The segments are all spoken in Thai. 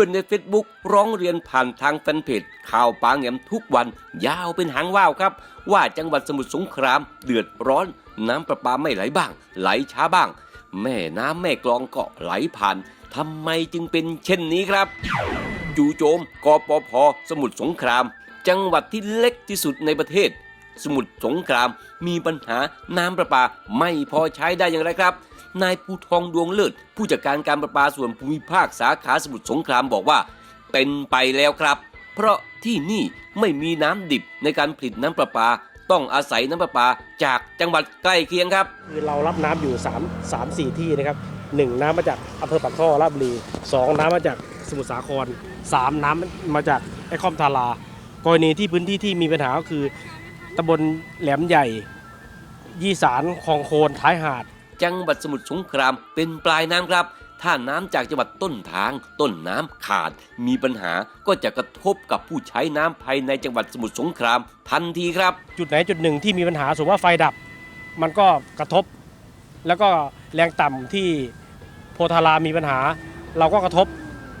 พื่อนในเฟซบุ๊กร้องเรียนผ่านทางแฟนเพจข่าวปางแหมทุกวันยาวเป็นหางว่าวครับ ว่าจังหวัดสมุทรสงครามเดือดร้อน น้ำประปาไม่ไหลบ้าง ไหลช้าบ้าง แม่น้ำแม่กลองก็ไหลผ่านทำไมจึงเป็นเช่นนี้ครับ จู่โจมกปพสมุทรสงคราม จังหวัดที่เล็กที่สุดในประเทศ สมุทรสงคราม มีปัญหาน้ำประปาไม่พอใช้ได้อย่างไรครับ นายภูทองดวงเลิศผู้จัดการการประปาส่วนภูมิภาคสาขาสมุทรสงครามบอกว่า เป็นไปแล้วครับ เพราะที่นี่ไม่มีน้ำดิบในการผลิตน้ำประปา ต้องอาศัยน้ำประปาจากจังหวัดใกล้เคียงครับ คือเรารับน้ำอยู่3 3 4 ที่นะครับ1น้ำมาจากอำเภอปากท่อราชบุรี2น้ำมาจากสมุทรสาคร3น้ำมาจากไอคอมทารา กรณีที่พื้นที่ที่มีปัญหาก็คือ ตำบลแหลมใหญ่ ยี่สารคลองโคนท้ายหาด จังหวัดสมุทรสงครามเป็นปลายน้ำครับ ถ้าน้ำจากจังหวัดต้นทาง ต้นน้ำขาด มีปัญหาก็จะกระทบกับผู้ใช้น้ำภายในจังหวัดสมุทรสงครามทันทีครับ จุดไหนจุดหนึ่งที่มีปัญหาสมมติว่าไฟดับ มันก็กระทบ แล้วก็แรงต่ำที่โพธารามีปัญหา เราก็กระทบ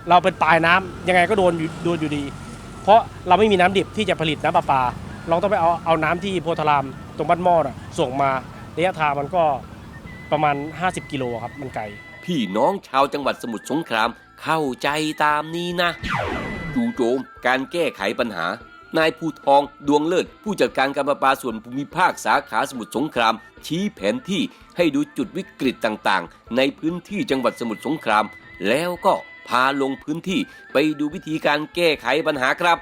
เราเป็นปลายน้ำยังไงก็โดนอยู่โดนอยู่ดี เพราะเราไม่มีน้ำดิบที่จะผลิตน้ำประปา เราต้องไปเอาเอาน้ำที่โพธารามตรงบ้านหม้อน่ะส่งมาระยะทางมันก็ประมาณ 50 กิโลครับมันไกล พี่น้องชาวจังหวัดสมุทรสงครามเข้าใจตามนี้นะ จู่โจมการแก้ไขปัญหา นายภูทองดวงเลิศ ผู้จัดการการประปาส่วนภูมิภาคสาขาสมุทรสงคราม ชี้แผนที่ให้ดูจุดวิกฤตต่างๆ ในพื้นที่จังหวัดสมุทรสงคราม แล้วก็พาลงพื้นที่ไปดูวิธีการแก้ไขปัญหาครับ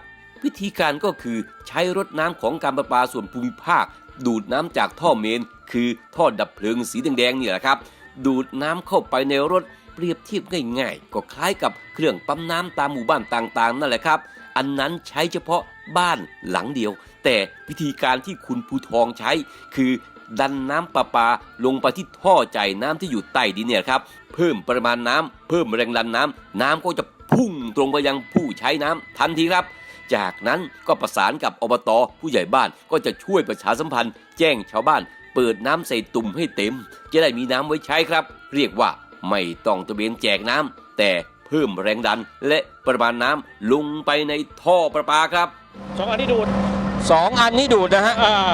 วิธีการก็คือใช้รถน้ำของการประปาส่วนภูมิภาค ดูดน้ำจากท่อเมน คือท่อดับเพลิงสีแดงๆนี่แหละครับ ดูดน้ำเข้าไปในรถเปรียบเทียบง่ายๆ ก็คล้ายกับเครื่องปั๊มน้ำตามหมู่บ้านต่างๆ นั่นแหละครับ อันนั้นใช้เฉพาะบ้านหลังเดียว แต่วิธีการที่คุณภูทองใช้ คือดันน้ำประปาลงไปที่ท่อจ่ายน้ำที่อยู่ใต้ดินเนี่ยครับ เพิ่มปริมาณน้ำเพิ่มแรงดันน้ำน้ำก็จะพุ่งตรงไปยังผู้ใช้น้ำทันทีครับ จากนั้นก็ประสานกับอบตผู้ใหญ่บ้านก็จะช่วยประชาสัมพันธ์ แจ้งชาวบ้าน เปิดน้ำใส่ตุ่มให้เต็ม จะได้มีน้ำไว้ใช้ครับ เรียกว่าไม่ต้องตะเวนแจกน้ำแต่เพิ่มแรงดันและปริมาณน้ำลงไปในท่อประปาครับสองอันที่ดูดสองอันนี้ดูดนะฮะอ่า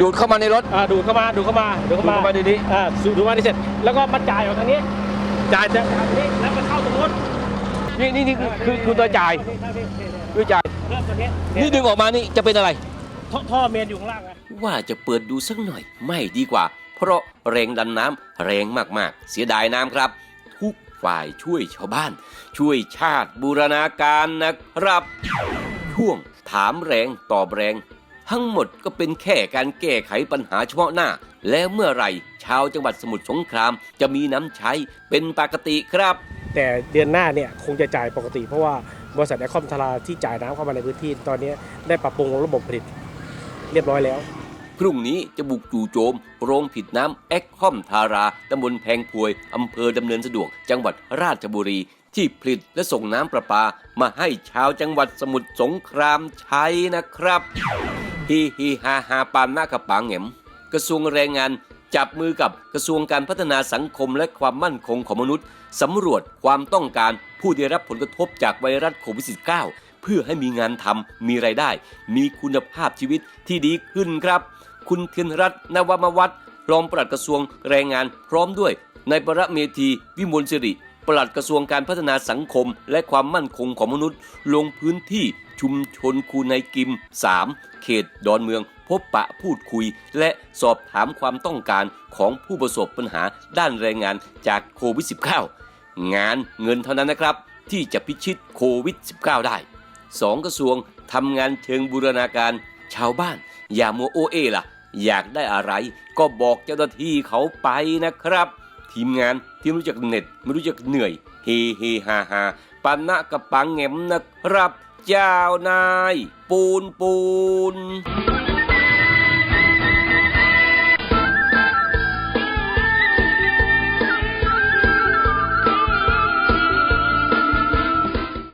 ดูดเข้ามาในรถอ่าดูดเข้ามาดูดเข้ามาดูดเข้ามาดูดเข้ามาในนี้อ่าดูดเข้ามาที่เสร็จ แล้วก็มาจ่ายออกทางนี้จ่ายจากทางนี้แล้วมันเข้าตรงนู้นนี่นี่นี่คือคือคือตัวจ่ายคื อจ่ายเริ่มตรงนี้นี่ดึงออกมานี่จะเป็นอะไร ท่อท่อเมนอยู่ข้างล่างอะว่าจะเปิดดูสักหน่อยไม่ดีกว่า เพราะแรงดันน้ำแรงมากๆ เสียดายน้ำครับ ทุกฝ่ายช่วยชาวบ้าน ช่วยชาติบูรณาการนะครับ ช่วงถามแรงตอบแรง ทั้งหมดก็เป็นแค่การแก้ไขปัญหาเฉพาะหน้า แล้วเมื่อไหร่ชาวจังหวัดสมุทรสงครามจะมีน้ำใช้เป็นปกติครับ แต่เดือนหน้าเนี่ยคงจะจ่ายปกติเพราะว่า บริษัทไอคอมทาราที่จ่ายน้ำเข้ามาในพื้นที่ตอนนี้ได้ปรับปรุงระบบผลิตเรียบร้อยแล้ว พรุ่งนี้จะบุกจู่โจม โรงผิดน้ำแอคคอมทาราตำบลแพงพวยอำเภอดำเนินสะดวก จังหวัดราชบุรี ที่ผลิตและส่งน้ำประปา มาให้ชาวจังหวัดสมุทรสงครามใช้นะครับฮีฮีฮาฮาปานหน้ากระปังเหมกระทรวงแรงงาน จับมือกับกระทรวงการพัฒนาสังคมและความมั่นคงของมนุษย์สำรวจความต้องการผู้ได้รับผลกระทบจากไวรัสโควิด -19 เพื่อให้มีงานทำมีไรายได้ มีคุณภาพชีวิตที่ดีขึ้นครับ คุณเทียนรัตน์นวมวัฒน์รองปลัดกระทรวงแรงงานพร้อมด้วยนายประเมธีวิมลสิริ ปลัดกระทรวงการพัฒนาสังคม และความมั่นคงของมนุษย์ ลงพื้นที่ชุมชนคูในกิม 3 เขตดอนเมือง พบปะพูดคุย และสอบถามความต้องการของผู้ประสบปัญหาด้านแรงงานจากโควิด -19 งานเงินเท่านั้นนะครับ ที่จะพิชิตโควิด -19 ได้สองกระทรวงทำงานเชิงบูรณาการชาวบ้าน อย่ามัวโอเอล่ะ อยากได้อะไร ก็บอกเจ้าหน้าที่เขาไปนะครับ ทีมงานที่ไม่รู้จักเหน็ดไม่รู้จักเหนื่อย เฮเฮฮาฮาปันนะกระปังแงมนะครับ เจ้านาย ปูนปูน